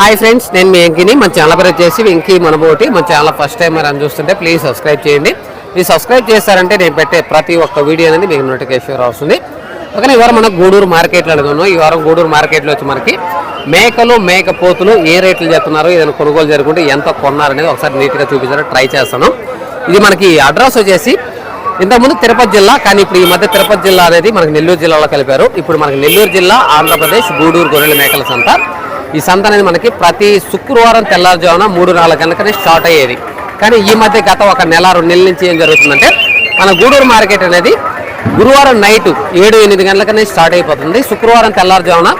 Hi friends నేను మీ వెంకిని మన channel పేరు వచ్చేసి వెంకీ మనబోటి. మన ఛానల్ ఫస్ట్ టైం మరి అని చూస్తుంటే ప్లీజ్ సబ్స్క్రైబ్ చేయండి. మీరు సబ్స్క్రైబ్ చేస్తారంటే నేను పెట్టే ప్రతి ఒక్క వీడియో అనేది మీకు నోటిఫికేషన్ వస్తుంది ఓకే ఈ వారం మనం గూడూరు మార్కెట్లో ఉన్నాం ఈ వారం గూడూరు మార్కెట్లో వచ్చి మనకి మేకలు మేక పోతులు ఏ రేట్లు చెప్తున్నారు ఏదైనా కొనుగోలు జరుగుతుంటే ఎంత కొన్నారనేది ఒకసారి నీట్గా చూపించారు ట్రై చేస్తాను. ఇది మనకి అడ్రస్ వచ్చేసి ఇంతకుముందు తిరుపతి జిల్లా కానీ ఇప్పుడు ఈ మధ్య తిరుపతి జిల్లా అనేది మనకి నెల్లూరు జిల్లాలో కలిపారు. ఇప్పుడు మనకి నెల్లూరు జిల్లా ఆంధ్రప్రదేశ్ గూడూరు గొర్రెల మేకల సంత. ఈ సంత అనేది మనకి ప్రతి శుక్రవారం తెల్లారుజామున మూడు నాలుగు గంటలకనే స్టార్ట్ అయ్యేది. కానీ ఈ మధ్య గత ఒక నెల రెండు నెలల నుంచి ఏం జరుగుతుందంటే మన గూడూరు మార్కెట్ అనేది గురువారం నైట్ ఏడు ఎనిమిది గంటలకనే స్టార్ట్ అయిపోతుంది. శుక్రవారం తెల్లారుజామున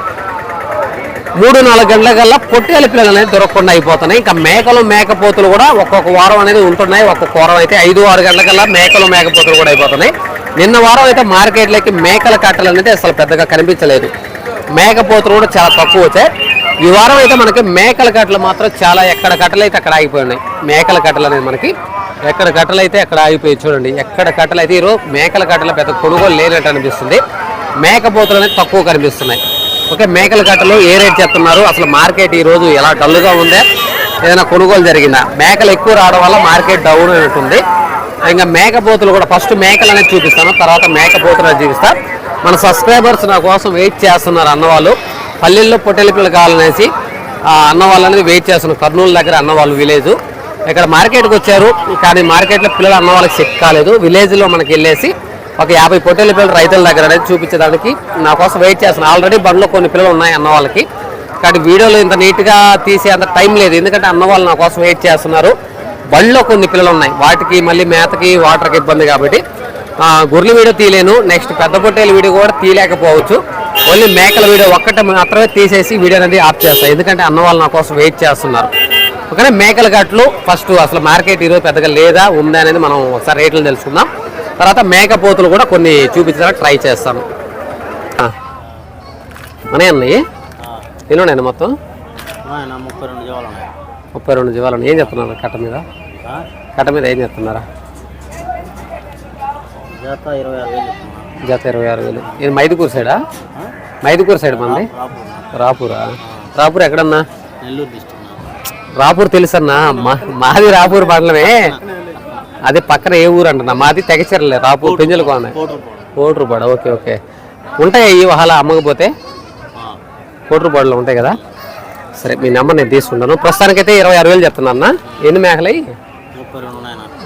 మూడు నాలుగు గంటల కల్లా పొట్టేల పిల్లలు అనేది దొరకకుండా అయిపోతున్నాయి. ఇంకా మేకలు మేకపోతులు కూడా ఒక్కొక్క వారం అనేది ఉంటున్నాయి. ఒక్కొక్క వారం అయితే ఐదు ఆరు గంటల కల్లా మేకలు మేకపోతులు కూడా అయిపోతున్నాయి. నిన్న వారం అయితే మార్కెట్లోకి మేకల కట్టలు అనేది అసలు పెద్దగా కనిపించలేదు. మేకపోతులు కూడా చాలా తక్కువ వచ్చాయి. ఈ వారం అయితే మనకి మేకల కట్టలు మాత్రం చాలా ఎక్కడ కట్టలు అయితే అక్కడ ఆగిపోయి ఉన్నాయి మేకల కట్టలు అనేది మనకి ఎక్కడ కట్టలు అయితే అక్కడ ఆగిపోయి చూడండి. ఎక్కడ కట్టలు అయితే ఈరోజు మేకల కట్టలు పెద్ద కొనుగోలు లేనట్టు అనిపిస్తుంది. మేకపోతలు అనేది తక్కువ కనిపిస్తున్నాయి. ఓకే మేకల కట్టలు ఏ రేట్ చెప్తున్నారు? అసలు మార్కెట్ ఈ రోజు ఎలా డల్గా ఉందే? ఏదైనా కొనుగోలు జరిగిందా? మేకలు ఎక్కువ రావడం వల్ల మార్కెట్ డౌన్ అయినట్టుంది. ఇంకా మేకపోతులు కూడా ఫస్ట్ మేకలు అనేది చూపిస్తాను. తర్వాత మేకపోతులు అనేది చూపిస్తా. మన సబ్స్క్రైబర్స్ నా కోసం వెయిట్ చేస్తున్నారు అన్నవాళ్ళు. పల్లెల్లో పొట్టెల పిల్లలు కావాలనేసి ఆ వాళ్ళనేది వెయిట్ చేస్తున్నారు. కర్నూలు దగ్గర అన్నవాళ్ళు విలేజ్. ఇక్కడ మార్కెట్కి వచ్చారు కానీ మార్కెట్లో పిల్లలు అన్న వాళ్ళకి సెట్ కాలేదు. విలేజ్లో మనకి వెళ్ళేసి ఒక యాభై పొట్టెల పిల్లలు రైతుల దగ్గర అనేది చూపించడానికి నా కోసం వెయిట్ చేస్తున్నాను ఆల్రెడీ బండ్లో కొన్ని పిల్లలు ఉన్నాయి అన్న వాళ్ళకి కానీ వీడియోలో ఇంత నీట్గా తీసే అంత టైం లేదు. ఎందుకంటే అన్న వాళ్ళు నా కోసం వెయిట్ చేస్తున్నారు. బండ్లో కొన్ని పిల్లలు ఉన్నాయి. వాటికి మళ్ళీ మేతకి వాటర్కి ఇబ్బంది కాబట్టి ఆ, గొర్రెల వీడియో తీయలేను. నెక్స్ట్ పెద్ద పొట్టేల వీడియో కూడా తీయలేకపోవచ్చు. ఓన్లీ మేకల వీడియో ఒక్కటే మాత్రమే తీసేసి వీడియో అనేది ఆఫ్ చేస్తాను ఎందుకంటే అన్న వాళ్ళు నా కోసం వెయిట్ చేస్తున్నారు. ఓకేనా? మేకల గట్లు ఫస్ట్ అసలు మార్కెట్ ఈరోజు పెద్దగా లేదా ఉందా అనేది మనం ఒకసారి రేట్లు తెలుసుకుందాం. తర్వాత మేకపోతులు కూడా కొన్ని చూపించడానికి ట్రై చేస్తాను. మనే అన్నయ్య ఎన్ని ఉన్నాయి మొత్తం? ముప్పై రెండు జీవాలు ఉన్నాయి. ముప్పై రెండు జీవాలు ఏం చెప్తున్నారు కట్ట మీద? కట్ట మీద ఏం చెప్తున్నారా? ఇరవై జత ఇరవై ఆరు వేలు. ఇది మైదుకూరు సైడా? మైదుకూరు సైడ్ మంది. రాపూర్? రాపూరా ఎక్కడన్నా? రాపూర్ తెలుసన్నా? మా మాది రాపూర్ మండలమే. అదే పక్కన ఏ ఊరు అంటున్నా? మాది తెగచర్లే రాపూర్ పెంజలు కోన కోటి. రూపాయలు ఓకే ఓకే. ఉంటాయా ఈ వహాల అమ్మకపోతే? కోటి రూపాయలు ఉంటాయి కదా? సరే మీ నెంబర్ నేను తీసుకుంటాను. ప్రస్తుతానికైతే ఇరవై ఆరు వేలు చెప్తున్నా అన్న. ఎన్ని మేకలై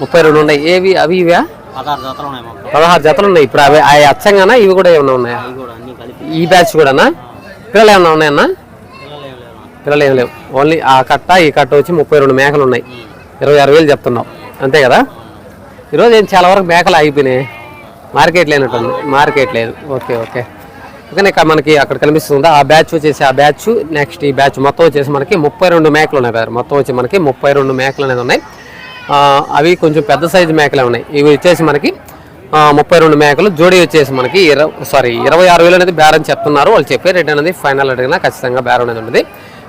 ముప్పై రెండు ఉన్నాయి. ఏవి అవి ఇవా? పదహారు జతలు ఉన్నాయి ఇప్పుడు అవి అవి అచ్చంగానా? ఇవి కూడా ఏమన్నా ఉన్నాయా? ఈ బ్యాచ్ కూడానా? పిల్లలు ఏమన్నా ఉన్నాయన్నా? పిల్లలు ఏం లేవు. ఓన్లీ ఆ కట్ట ఈ కట్ట వచ్చి ముప్పై రెండు మేకలు ఉన్నాయి. ఇరవై ఆరు వేలు చెప్తున్నావు అంతే కదా? ఈరోజు ఏం చాలా వరకు మేకలు ఆగిపోయినాయి. మార్కెట్ లేనట్టుంది మార్కెట్ లేదు. Okay okay. ఓకే ఇక్కడ మనకి అక్కడ కనిపిస్తుందా? ఆ బ్యాచ్ వచ్చేసి ఆ బ్యాచ్ నెక్స్ట్ ఈ బ్యాచ్ మొత్తం వచ్చేసి మనకి ముప్పై రెండు మేకలు ఉన్నాయి. మొత్తం వచ్చి మనకి ముప్పై రెండు మేకలు అనేది ఉన్నాయి. అవి కొంచెం పెద్ద సైజు మేకలే ఉన్నాయి. ఇవి వచ్చేసి మనకి ముప్పై రెండు మేకలు. జోడీ వచ్చేసి మనకి ఇరవై సారీ ఇరవై ఆరు వేలు అనేది బేరం చెప్తున్నారు. వాళ్ళు చెప్పే రేట్ అనేది ఫైనల్ అడిగినా ఖచ్చితంగా బేరం అనేది ఉంటుంది.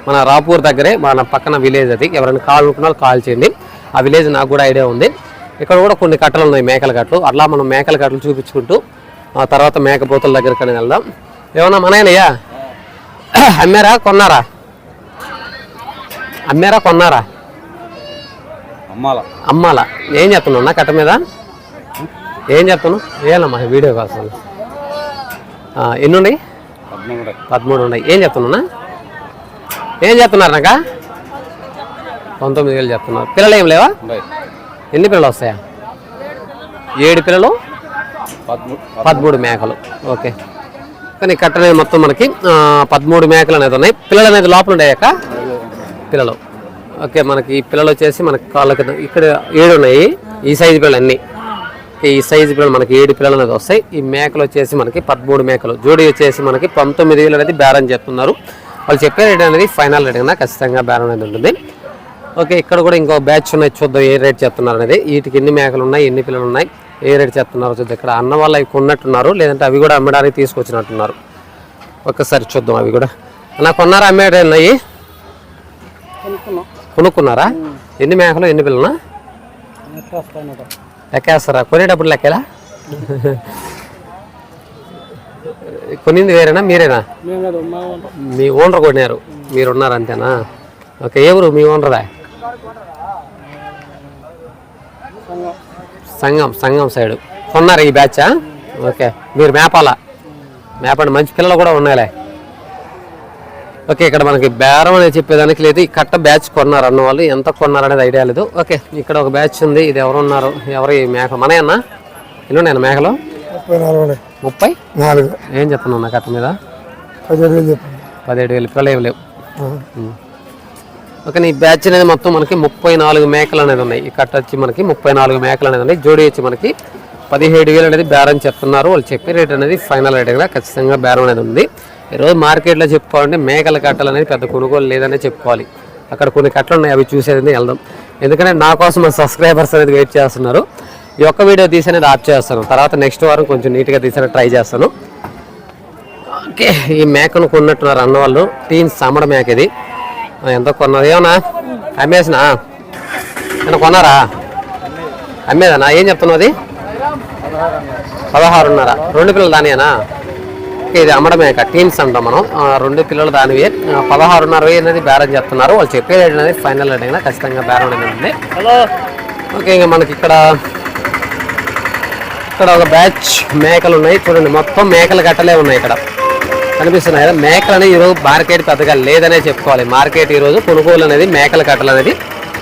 మన రాపూర్ దగ్గరే మన పక్కన విలేజ్ అది. ఎవరైనా కాల్ అనుకున్న వాళ్ళు కాల్ చేయండి. ఆ విలేజ్ నాకు కూడా ఐడియా ఉంది. ఇక్కడ కూడా కొన్ని కట్టలు ఉన్నాయి మేకల కట్టలు. అట్లా మనం మేకల కట్టలు చూపించుకుంటూ ఆ తర్వాత మేకపోతుల దగ్గరికి అని వెళ్దాం. ఏమన్నా మనయ్యా అమ్మారా కొన్నారా? అమ్మారా కొన్నారా? అమ్మాల. ఏం చెప్తున్నావు నా కట్ట మీద? ఏం చెప్తున్నావు ఏనమ్మా వీడియో కోసం ఆ, ఎన్ని ఉన్నాయి పద్మూడు ఉన్నాయి ఏం చెప్తున్నా ఏం చెప్తున్నారు నాక? పంతొమ్మిది వేలు చెప్తున్నారు పిల్లలు ఏం లేవా? ఎన్ని పిల్లలు వస్తాయా? ఏడు పిల్లలు? పదమూడు మేకలు. ఓకే. కానీ కట్ట అనేది మొత్తం మనకి పదమూడు మేకలు అనేది ఉన్నాయి. పిల్లలు అనేది లోపల ఉండేయాక పిల్లలు. ఓకే మనకి ఈ పిల్లలు వచ్చేసి మనకి కాళ్ళకి ఇక్కడ ఏడు ఉన్నాయి. ఈ సైజు పిల్లలు అన్ని. ఈ సైజు పిల్లలు మనకి ఏడు పిల్లలు అనేది వస్తాయి. ఈ మేకలు వచ్చేసి మనకి పదమూడు మేకలు. జోడి వచ్చేసి మనకి పంతొమ్మిది వేలు అనేది బేరం చెప్తున్నారు వాళ్ళు చెప్పే రేట్ అనేది ఫైనల్ రేట్ అయినా ఖచ్చితంగా బేరం అనేది ఉంటుంది. ఓకే ఇక్కడ కూడా ఇంకో బ్యాచ్ ఉన్నాయి. చూద్దాం ఏ రేట్ చెప్తున్నారు అనేది. వీటికి ఎన్ని మేకలు ఉన్నాయి ఎన్ని పిల్లలు ఉన్నాయి ఏ రేట్ చెప్తున్నారో చూద్దాం. ఇక్కడ అన్న వాళ్ళు అవి కొన్నట్టున్నారు. లేదంటే అవి కూడా అమ్మడానికి తీసుకొచ్చినట్టున్నారు. ఒక్కసారి చూద్దాం అవి కూడా. అన్న కొన్నారా? అమ్మేటన్నాయి కొనుక్కున్నారా? ఎన్ని మేకలు ఎన్ని పిల్లలు? లెక్కేస్తారా కొనేటప్పుడు లెక్కలా? కొనింది వేరేనా? మీరేనా? మా ఓనర్. కొన్నారు. మీరు ఉన్నారు అంతేనా? ఓకే ఊరు? మీ ఓనరదా? సంగం సంగం సైడ్. కొన్నారు ఈ బ్యాచా? ఓకే మీరు మేపాలా? మేపండి మంచి పిల్లలు కూడా ఉన్నాయిలే. ఓకే ఇక్కడ మనకి బేరం అనేది చెప్పేదానికి లేదు. ఈ కట్ట బ్యాచ్ కొన్నారు అన్న వాళ్ళు. ఎంత కొన్నారు అనేది ఐడియా లేదు. ఓకే ఇక్కడ ఒక బ్యాచ్ ఉంది. ఇది ఎవరు ఉన్నారు? ఎవరు ఈ మేక? మనే అన్న? ఎన్ని మేకలు? ముప్పై నాలుగు ఏం చెప్తున్నావు నా కట్ట మీద? పదిహేడు వేలు పదిహేడు వేలు. పిల్లలు ఏమి లేవు. ఓకే ఈ బ్యాచ్ అనేది మొత్తం మనకి ముప్పై నాలుగు మేకలు అనేది ఉన్నాయి. ఈ కట్ట వచ్చి మనకి ముప్పై నాలుగు మేకలు అనేది ఉన్నాయి. జోడి వచ్చి మనకి పదిహేడు వేలు అనేది బేరం చెప్తున్నారు. వాళ్ళు చెప్పే రేట్ అనేది ఫైనల్ రేట్ ఖచ్చితంగా బేరం అనేది ఉంది. ఈరోజు మార్కెట్లో చెప్పుకోవాలంటే మేకల కట్టలు అనేది పెద్ద కొనుగోలు లేదనే చెప్పుకోవాలి. అక్కడ కొన్ని కట్టలు ఉన్నాయి అవి చూసేది వెళ్దాం. ఎందుకంటే నా కోసం మా సబ్స్క్రైబర్స్ అనేది వెయిట్ చేస్తున్నారు. ఈ ఒక్క వీడియో తీసి అనేది ఆప్ చేస్తాను. తర్వాత నెక్స్ట్ వారం కొంచెం నీట్గా తీసి ట్రై చేస్తాను. ఓకే ఈ మేకను కొన్నట్టున్నారు అన్న వాళ్ళు టీన్ సమడ మేక ఇది. ఎంత కొన్నారు ఏమన్నా? అమ్మేసినా? నేను కొన్నారా? అమ్మేదనా? ఏం చెప్తున్నావు అది? పదహారున్నర. రెండు పిల్లలు దానియేనా ఓకే, ఇది అమ్మడ మేక టీన్స్ అంటాం మనం. రెండు పిల్లలు దానివి. పదహారున్నర అనేది బేరం చెప్తున్నారు వాళ్ళు చెప్పే రేట్ అనేది ఫైనల్ రేట్ అయినా ఖచ్చితంగా బేరం అనేది ఉంది. ఓకే ఇంకా మనకి ఇక్కడ ఇక్కడ ఒక బ్యాచ్ మేకలు ఉన్నాయి. చూడండి మొత్తం మేకలు గట్టలే ఉన్నాయి ఇక్కడ. కనిపిస్తున్నాయి కదా? మేకలు అనేది ఈరోజు మార్కెట్ పెద్దగా లేదనే చెప్పుకోవాలి. మార్కెట్ ఈరోజు కొనుగోలు అనేది మేకల కట్టలు అనేది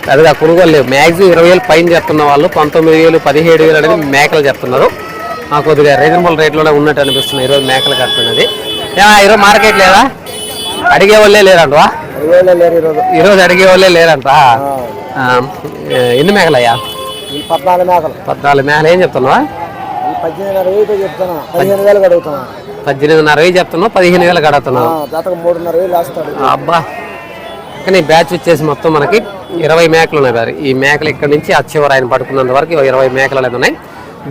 పెద్దగా కొనుగోలు లేవు. మ్యాక్సిమం ఇరవై వేలు పైన చెప్తున్న వాళ్ళు పంతొమ్మిది వేలు పదిహేడు వేలు అనేది మేకలు చెప్తున్నారు ఆ కొద్దిగా రీజనబుల్ రేట్లోనే ఉన్నట్టు అనిపిస్తుంది. ఈరోజు మేకల కట్ట అనేది ఏమా ఈరోజు మార్కెట్ లేదా? అడిగే వాళ్ళే లేరంటవా? ఈరోజు అడిగే వాళ్ళే లేరంట. ఎన్ని మేకలయ్యా? పద్నాలుగు మేకలు. పద్నాలుగు మేకలు. ఏం చెప్తున్నావా? పద్దెనిమిదిన్నర వేలు చెప్తాను పదిహేను వేలు అడుగుతాను పద్దెనిమిదిన్నర వేలు చెప్తున్నావు పదిహేను వేలు కడుగుతున్నావు. జతకు మూడున్నర వేలు వేస్తాడు అబ్బా. కానీ బ్యాచ్ వచ్చేసి మొత్తం మనకి ఇరవై మేకలు ఉన్నాయి ఈ మేకలు ఇక్కడ నుంచి ఆ చివరి ఆయన పట్టుకున్నంత వరకు ఇరవై మేకలు అనేది ఉన్నాయి.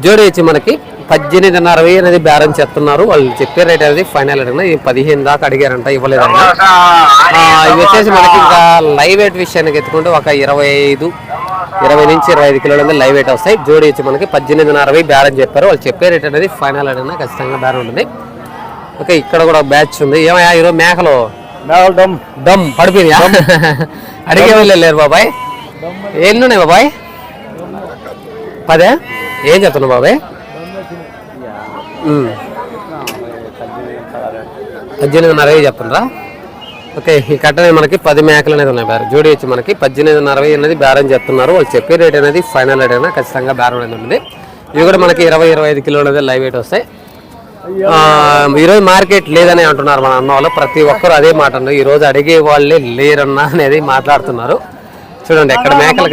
జోడి వచ్చి మనకి పద్దెనిమిదిన్నర వెయ్యి అనేది బేరం చెప్తున్నారు వాళ్ళు చెప్పే రేట్ అనేది ఫైనల్ అడిగిన ఈ పదిహేను దాకా అడిగారంట ఇవ్వలేదు ఆయన. ఆ, ఇవి వచ్చేసి మనకి ఇంకా లైవ్ వెయిట్ విషయానికి ఎత్తుకుంటే ఒక ఇరవై ఐదు ఇరవై నుంచి ఇరవై ఐదు కిలోల మీద లైవ్ వెయిట్ వస్తాయి. జోడి వచ్చి మనకి పద్దెనిమిదిన్నర వెయ్యి బేరం చెప్పారు. వాళ్ళు చెప్పే రేట్ అనేది ఫైనల్ అడిగినా ఖచ్చితంగా బేరం ఉంటుంది. ఓకే ఇక్కడ కూడా బ్యాచ్ ఉంది. ఏమయ్యా ఈరోజు మేకలు? మేకలు దమ్. దమ్ పడిపోయింది అడిగే లేరు బాబాయ్. ఎన్ని ఉన్నాయి బాబాయ్? పదే? ఏం చెప్తున్నావు బాబాయ్. పద్దెనిమిదిన్నర వెయ్యి చెప్తుండ్రా ఓకే ఈ కట్టనే మనకి పది మేకలు అనేది ఉన్నాయి బేరం జోడి వచ్చి మనకి పద్దెనిమిదిన్నర వెయ్యి అనేది బేరం చెప్తున్నారు. వాళ్ళు చెప్పే రేట్ అనేది ఫైనల్ రేట్ అయినా ఖచ్చితంగా బేరం అనేది ఉంటుంది ఇవి కూడా మనకి ఇరవై ఇరవై ఐదు కిలోలు అనేది లైవ్ వెయిట్ వస్తాయి. ఈరోజు మార్కెట్ లేదని అంటున్నారు మన అన్న వాళ్ళు. ప్రతి ఒక్కరు అదే మాట అన్నారు. ఈ రోజు అడిగే వాళ్ళే లేరన్నా అనేది మాట్లాడుతున్నారు. చూడండి ఎక్కడ మేకలు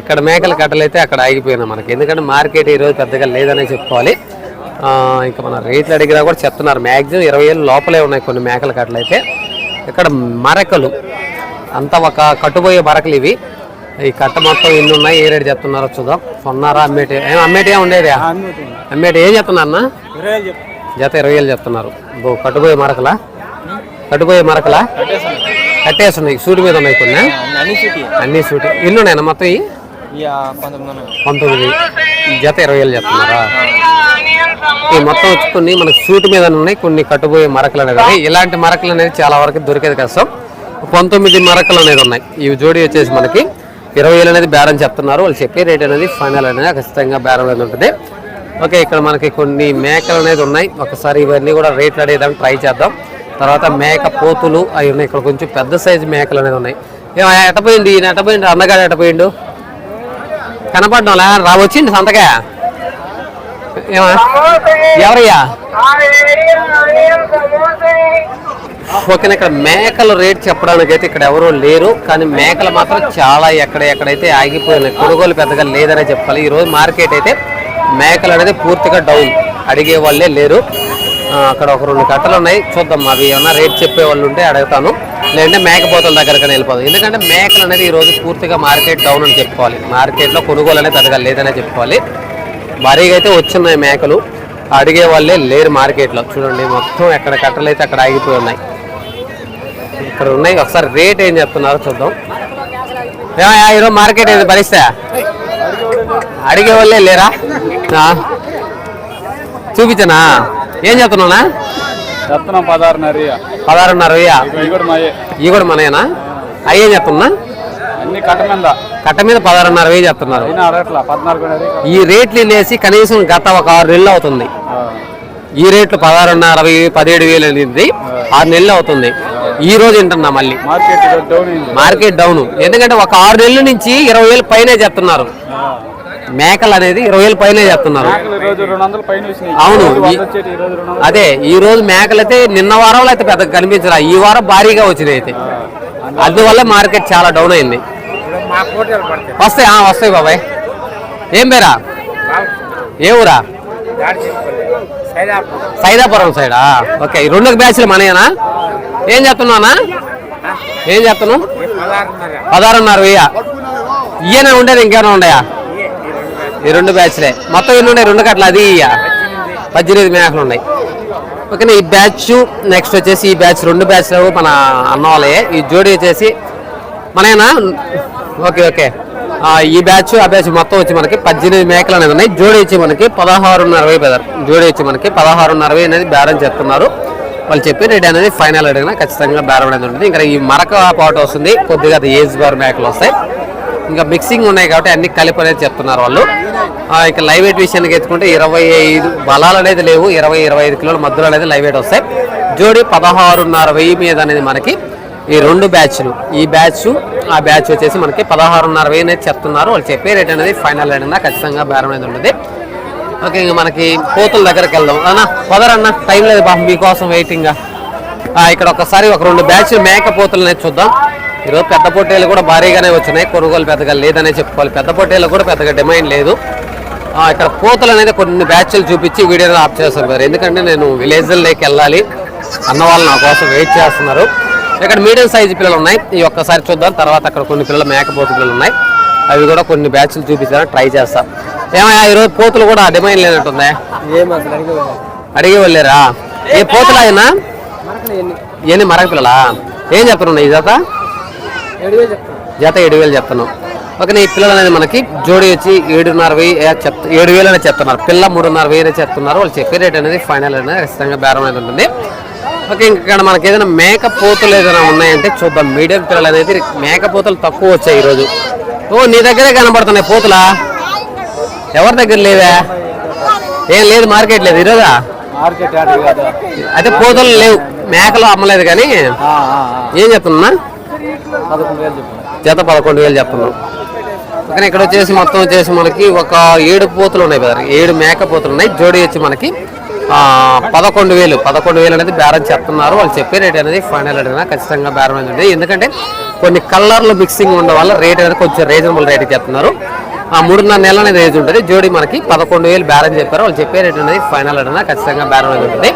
ఎక్కడ మేకలు కట్టలైతే అక్కడ ఆగిపోయినా మనకి. ఎందుకంటే మార్కెట్ ఈ రోజు పెద్దగా లేదనే చెప్పుకోవాలి. ఇంకా మన రేట్లు అడిగినా కూడా చెప్తున్నారు. మ్యాక్సిమం ఇరవై ఏళ్ళు లోపలే ఉన్నాయి కొన్ని మేకల కట్టలైతే ఇక్కడ మరకలు అంతా ఒక కట్టుపోయే మరకలు ఇవి. ఈ కట్ట మొత్తం ఎన్ని ఉన్నాయి ఏ రేటు చెప్తున్నారో చూద్దాం. కొన్నారా అమ్మేటి ఏం అమ్మేటి ఉండేది? అమ్మేటి ఏం చెప్తున్నారు అన్న? జత ఇరవై వేలు చెప్తున్నారు. బో కట్టుపోయే మరకలా? కట్టుపోయే మరకలా? కట్టేసి ఉన్నాయి సూటి మీద ఉన్నాయి కొన్ని అన్ని సూటి. ఎన్ని ఉన్నాయన్న మొత్తం ఇవి? పంతొమ్మిది జత ఇరవై వేలు చెప్తున్నారా ఈ మొత్తం వచ్చి కొన్ని మనకి సూటి మీద ఉన్నాయి కొన్ని కట్టుపోయే మరకలు అనేది. ఇలాంటి మరకలు అనేది చాలా వరకు దొరికేది కష్టం పంతొమ్మిది మరకలు అనేది ఉన్నాయి. ఇవి జోడి వచ్చేసి మనకి ఇరవై వేలు అనేది బేరం చెప్తున్నారు. వాళ్ళు చెప్పే రేట్ అనేది ఫైనల్ అనేది ఖచ్చితంగా బేరం అనేది ఉంటుంది. ఓకే ఇక్కడ మనకి కొన్ని మేకలు అనేది ఉన్నాయి. ఒకసారి ఇవన్నీ కూడా రేట్లు అడిగేదానికి ట్రై చేద్దాం. తర్వాత మేక పోతులు అవి ఉన్నాయి. ఇక్కడ కొంచెం పెద్ద సైజు మేకలు అనేది ఉన్నాయి. ఏమో ఎట్టపోయింది? ఈయన ఎట్టపోయిండు అన్నగాడు ఎట్టపోయిండు? కనపడ్డా రావచ్చింది సంతగా ఎవరయ్యా? ఓకేనా ఇక్కడ మేకల రేట్ చెప్పడానికి అయితే ఇక్కడ ఎవరు లేరు కానీ మేకలు మాత్రం చాలా ఎక్కడ ఎక్కడైతే ఆగిపోయినాయి కొనుగోలు పెద్దగా లేదనే చెప్పాలి. ఈరోజు మార్కెట్ అయితే మేకలు అనేది పూర్తిగా డౌన్. అడిగే వాళ్ళే లేరు. అక్కడ ఒక రెండు కట్టలు ఉన్నాయి. చూద్దాం అవి ఏమన్నా రేట్ చెప్పే వాళ్ళు ఉంటే అడుగుతాను. లేదంటే మేకపోతల దగ్గరకనే వెళ్ళిపోదాం. ఎందుకంటే మేకలు అనేది ఈ రోజు పూర్తిగా మార్కెట్ డౌన్ అని చెప్పుకోవాలి. మార్కెట్లో కొనుగోలు అనేది పెద్దగా లేదనే చెప్పుకోవాలి. భారీగా అయితే వచ్చున్నాయి మేకలు. అడిగే వాళ్ళే లేరు మార్కెట్లో. చూడండి మొత్తం ఎక్కడ కట్టలు అయితే అక్కడ ఆగిపోయి ఉన్నాయి. ఇక్కడ ఉన్నాయి. ఒకసారి రేట్ ఏం చెప్తున్నారో చూద్దాం. ఈరోజు మార్కెట్ ఏది? భరిస్తా అడిగే వాళ్ళే లేరా? ఆ? చూపించనా? ఏం చెప్తున్నానా చెప్తున్నాం పదహారున్నర పదహారున్నర ఇవి కూడా మాయే. ఇవి కూడా మనయేనా అయ్యే చెప్తున్నా అన్ని కట్ట మీద. కట్ట మీద పదహారున్నర వేలు చెప్తున్నారు ఈ రేట్లు లేసి కనీసం గత ఒక ఆరు నెలలు అవుతుంది. ఈ రేట్లు పదహారున్నర వెయ్యి పదిహేడు వేలు అనేది ఆరు నెలలు అవుతుంది. ఈ రోజు వింటున్నా మళ్ళీ? మార్కెట్ డౌన్ అయింది. Market down. ఎందుకంటే ఒక ఆరు నెలల నుంచి ఇరవై వేలు పైనే చెప్తున్నారు మేకలు అనేది ఇరవై వేలు పైనే చెప్తున్నారు అవును. అదే ఈ రోజు మేకలు అయితే నిన్న వారంలో అయితే పెద్దగా కనిపించరా ఈ వారం భారీగా వచ్చినాయి అయితే. అందువల్ల మార్కెట్ చాలా డౌన్ అయింది. వస్తాయి ఆ, వస్తాయి బాబాయ్. ఏం పేరా? ఏ ఊరా? సైదాపురం సైడా? ఓకే రెండు బ్యాచ్లు మనయేనా? ఏం చెప్తున్నానా ఏం చెప్తున్నావు పదహారున్నర. వెయ్య. ఇయ్యనే ఉండేది ఇంకేమైనా ఉన్నాయా ఈ రెండు బ్యాచ్లే మొత్తం ఎన్ని ఉన్నాయి? రెండు కట్ల అది పద్దెనిమిది మేకలు ఉన్నాయి. ఓకేనా ఈ బ్యాచ్ నెక్స్ట్ వచ్చేసి ఈ బ్యాచ్ రెండు బ్యాచ్లు మన అన్న వాళ్ళే. ఈ జోడి వచ్చేసి మనేనా ఓకే ఓకే. ఈ బ్యాచ్ ఆ బ్యాచ్ మొత్తం వచ్చి మనకి పద్దెనిమిది మేకలు అనేది ఉన్నాయి. జోడి వచ్చి మనకి పదహారున్నర అరవై బెదర్ జోడి వచ్చి మనకి పదహారున్నర అరవై అనేది బేరం చెప్తున్నారు వాళ్ళు చెప్పి రేట్ అనేది ఫైనల్ అడిగినా ఖచ్చితంగా బేరం అనేది ఉంటుంది. ఇంకా ఈ మరక పాట వస్తుంది. కొద్దిగా అది ఏజ్ బార్ మేకలు వస్తాయి. ఇంకా మిక్సింగ్ ఉన్నాయి కాబట్టి అన్ని కలిపి అనేది చెప్తున్నారు వాళ్ళు. ఆ, ఇక లైవ్ వెయిట్ విషయానికి ఎత్తుకుంటే ఇరవై ఐదు బలాలు అనేది లేవు. ఇరవై ఇరవై ఐదు కిలోల మధ్యలో అనేది లైవ్ వెయిట్ వస్తాయి. జోడి పదహారున్నర వెయ్యి మీద అనేది మనకి ఈ రెండు బ్యాచ్లు. ఈ బ్యాచ్ ఆ బ్యాచ్ వచ్చేసి మనకి పదహారున్నర వెయ్యి అనేది చెప్తున్నారు. వాళ్ళు చెప్పే రేట్ అనేది ఫైనల్ అన్న ఖచ్చితంగా బేరం అనేది ఉంటుంది ఓకే ఇంకా మనకి పోతుల దగ్గరికి వెళ్దాం. అన్న పదరన్న టైం లేదు బాబు మీకోసం వెయిటింగ్ ఇక్కడ ఒకసారి ఒక రెండు బ్యాచ్ మేక పోతులు అనేది చూద్దాం. ఈరోజు పెద్ద పొట్టేలు కూడా భారీగానే వచ్చినాయి. కొనుగోలు పెద్దగా లేదనే చెప్పుకోవాలి. పెద్ద పొట్టేలు కూడా పెద్దగా డిమాండ్ లేదు. ఇక్కడ పోతలు అనేది కొన్ని బ్యాచ్లు చూపించి వీడియోని ఆఫ్ చేస్తారు మరి ఎందుకంటే నేను విలేజ్లోకి వెళ్ళాలి. అన్న వాళ్ళు నా కోసం వెయిట్ చేస్తున్నారు. ఇక్కడ మీడియం సైజు పిల్లలు ఉన్నాయి. ఈ ఒక్కసారి చూద్దాం. తర్వాత అక్కడ కొన్ని పిల్లలు మేకపోతు పిల్లలు ఉన్నాయి. అవి కూడా కొన్ని బ్యాచ్లు చూపించాలని ట్రై చేస్తా. ఏమయ్యా ఈరోజు పోతులు కూడా డిమాండ్ లేనట్టుందా? అడిగి వెళ్ళారా ఏ పోతులు అయినా ఇవన్నీ మరక పిల్లలా? ఏం చెప్తున్నావు ఈ జత ఏడు వేలు చెప్తున్నాం. ఓకే ఈ పిల్లలు అనేది మనకి జోడి వచ్చి ఏడున్నర వెయ్యి చెప్ ఏడు వేలు అనేది చెప్తున్నారు. పిల్ల మూడున్నర వెయ్యి అనేది చెప్తున్నారు. వాళ్ళు చెప్పే రేట్ అనేది ఫైనల్ అనేది ఖచ్చితంగా బేరం అనేది ఉంటుంది. ఓకే ఇక్కడ మనకి ఏదైనా మేక పోతులు ఏదైనా ఉన్నాయంటే చూద్దాం. మీడియం పిల్లలు అనేది మేక పోతులు తక్కువ వచ్చాయి ఈరోజు. ఓ నీ దగ్గరే కనబడుతున్నాయి పోతులా? ఎవరి దగ్గర లేవా? ఏం లేదు మార్కెట్ లేదు ఈరోజా? అయితే పోతులు లేవు. మేకలు అమ్మలేదు కానీ. ఏం చెప్తున్నా? జత పదకొండు వేలు చెప్తున్నాం. కానీ ఇక్కడ వచ్చేసి మొత్తం వచ్చేసి మనకి ఒక ఏడు పోతులు ఉన్నాయి కదా ఏడు మేక పోతులు ఉన్నాయి. జోడి వచ్చి మనకి పదకొండు వేలు. పదకొండు వేలు అనేది బేరం చెప్తున్నారు. వాళ్ళు చెప్పే రేట్ అనేది ఫైనల్ అడిగినా ఖచ్చితంగా బేరం అనేది ఎందుకంటే కొన్ని కలర్లు మిక్సింగ్ ఉండడం వల్ల రేట్ అనేది కొంచెం రీజనబుల్ రేట్ చెప్తున్నారు. ఆ మూడున్నర నెలల అనేది ఉంటుంది. జోడి మనకి పదకొండు వేలు బేరం చెప్పారు. వాళ్ళు చెప్పే రేట్ అనేది ఫైనల్ అడిగినా ఖచ్చితంగా బేరం అనేది ఉంటుంది.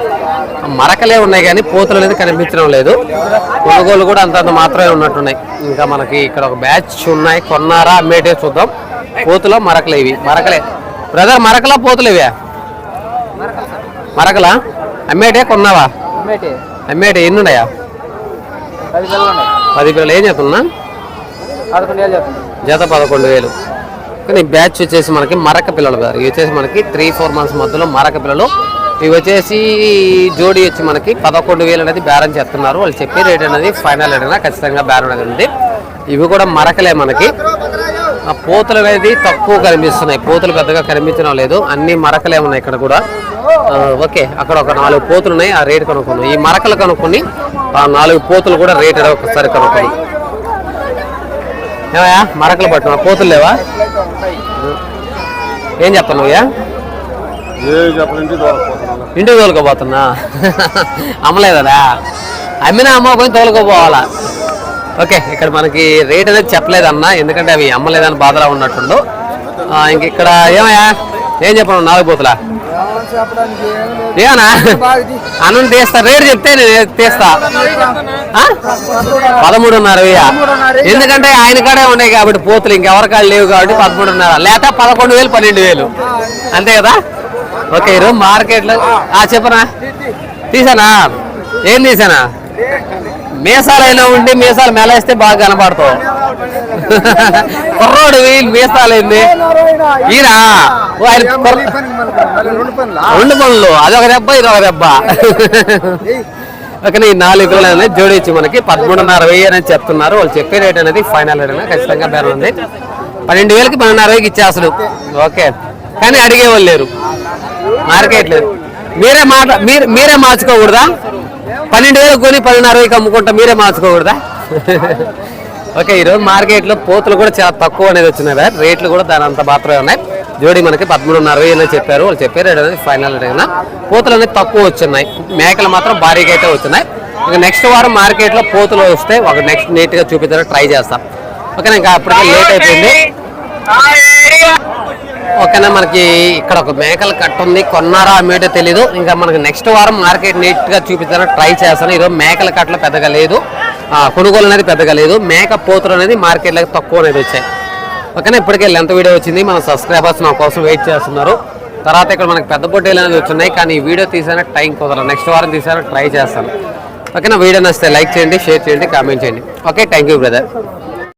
మరకలే ఉన్నాయి కానీ పోతులు అనేది కనిపించడం లేదు. కొనుగోలు కూడా అంతంత మాత్రమే ఉన్నట్టున్నాయి. ఇంకా మనకి ఇక్కడ ఒక బ్యాచ్ ఉన్నాయి. కొన్నారా అమ్మేటే చూద్దాం. పోతులో మరకలే ఇవి? మరకలే. బ్రదర్ మరకలా పోతులు ఇవే? మరకలా? అమ్మేటే కొన్నావా? అమ్మేటి. ఎన్ని ఉన్నాయా పది పిల్లలు. ఏం చెప్తాను జత పదకొండు వేలు. కానీ బ్యాచ్ వచ్చేసి మనకి మరక పిల్లలు ఇవి వచ్చేసి మనకి త్రీ ఫోర్ మంత్స్ మధ్యలో మరక పిల్లలు ఇవి వచ్చేసి జోడి వచ్చి మనకి పదకొండు వేలు అనేది బేరం చేస్తున్నారు. వాళ్ళు చెప్పే రేట్ అనేది ఫైనల్ రేట్ ఖచ్చితంగా బేరం అనేది ఉంది. ఇవి కూడా మరకలే మనకి. ఆ పోతులు అనేది తక్కువ కనిపిస్తున్నాయి. పోతులు పెద్దగా కనిపించడం లేదు. అన్ని మరకలే ఉన్నాయి ఇక్కడ కూడా. ఓకే అక్కడ ఒక నాలుగు పోతులు ఉన్నాయి. ఆ రేట్ కనుక్కున్నాం ఈ మరకలు కనుక్కొని ఆ నాలుగు పోతులు కూడా రేట్ ఒకసారి కనుక్కొని ఏమయ్యా మరకలు పట్టిన పోతులు లేవా? ఏం చెప్తాను ఇంటికి తోలుకోబోతున్నా? అమ్మలేదరా అమ్మినా అమ్మ పోయి తోలుకోపోవాలా ఓకే ఇక్కడ మనకి రేట్ అనేది చెప్పలేదన్నా ఎందుకంటే అవి అమ్మలేదని బాధలో ఉన్నట్టుండు. ఇంక ఇక్కడ ఏమయ్యా? ఏం చెప్పను నాలుగు పోతులా చెప్పడానికి ఏమన్నా? అన్నం తీస్తా రేటు చెప్తే నేను తీస్తా. పదమూడున్నర ఎందుకంటే ఆయన కాడే ఉన్నాయి కాబట్టి పోతులు ఇంకెవరి లేవు కాబట్టి పదమూడున్నర. లేక పదకొండు వేలు పన్నెండు వేలు. అంతే కదా? ఓకే ఈరోజు మార్కెట్లో ఆ. చెప్పనా? తీసానా? ఏం తీసానా? మీసాలైనా ఉండి మీసాలు మెలేస్తే బాగా కనపడతావు. కుర్రోడు వీళ్ళు మీసాలు ఏంది ఈయన రెండు పనులు? అదొక దెబ్బ ఇదొక దెబ్బ. ఓకే ఈ నాలుగు అనేది జోడించి మనకి పదమూడున్నర వెయ్యి అనేది చెప్తున్నారు. వాళ్ళు చెప్పే రేట్ అనేది ఫైనల్ రేట్ అనేది ఖచ్చితంగా బేరం ఉంది. పన్నెండు వేలకి పన్నెండున్నర వేలకి ఇచ్చేస్తారు ఓకే. కానీ అడిగేవాళ్ళు లేరు. మార్కెట్ లేదు మీరే మాట మీరు మీరే మార్చుకోకూడదా? పన్నెండు వేలు కొని పన్నెండున్నర అరవైకి అమ్ముకుంటా మీరే మార్చుకోకూడదా? ఓకే ఈరోజు మార్కెట్లో పోతులు కూడా చాలా తక్కువ అనేది వచ్చినాయి కదా. రేట్లు కూడా దాని అంత మాత్రమే ఉన్నాయి. జోడి మనకి పదమూడున్నర వేలు అని చెప్పారు. వాళ్ళు చెప్పారు రేట్ అనేది ఫైనల్ రేట్ అయినా పోతులు అనేది తక్కువ వచ్చినాయి. మేకలు మాత్రం భారీగా అయితే వచ్చినాయి. ఇక నెక్స్ట్ వారం మార్కెట్లో పోతులు వస్తే ఒక నెక్స్ట్ నీట్గా చూపించడానికి ట్రై చేస్తాం. ఓకే ఇంకా అప్పటికే లేట్ అయిపోయింది. ఓకేనా మనకి ఇక్కడ ఒక మేకల కట్ట ఉంది. కొన్నారా అమ్మేటో తెలీదు. ఇంకా మనకి నెక్స్ట్ వారం మార్కెట్ నీట్గా చూపించడానికి ట్రై చేస్తాను. ఈరోజు మేకల కట్టలు పెద్దగా లేదు. కొనుగోలు అనేది పెద్దగా లేదు. మేక పోతులు అనేది మార్కెట్లో తక్కువ అనేది వచ్చాయి. ఓకేనా ఇప్పటికే లెంత్ వీడియో వచ్చింది. మన సబ్స్క్రైబర్స్ నా కోసం వెయిట్ చేస్తున్నారు. తర్వాత ఇక్కడ మనకి పెద్ద పొట్టేలు అనేది వచ్చినాయి. కానీ ఈ వీడియో తీసానికి టైం కుదరదు. నెక్స్ట్ వారం తీసానికి ట్రై చేస్తాను. ఓకేనా వీడియో నచ్చితే లైక్ చేయండి షేర్ చేయండి కామెంట్ చేయండి. Okay thank you brother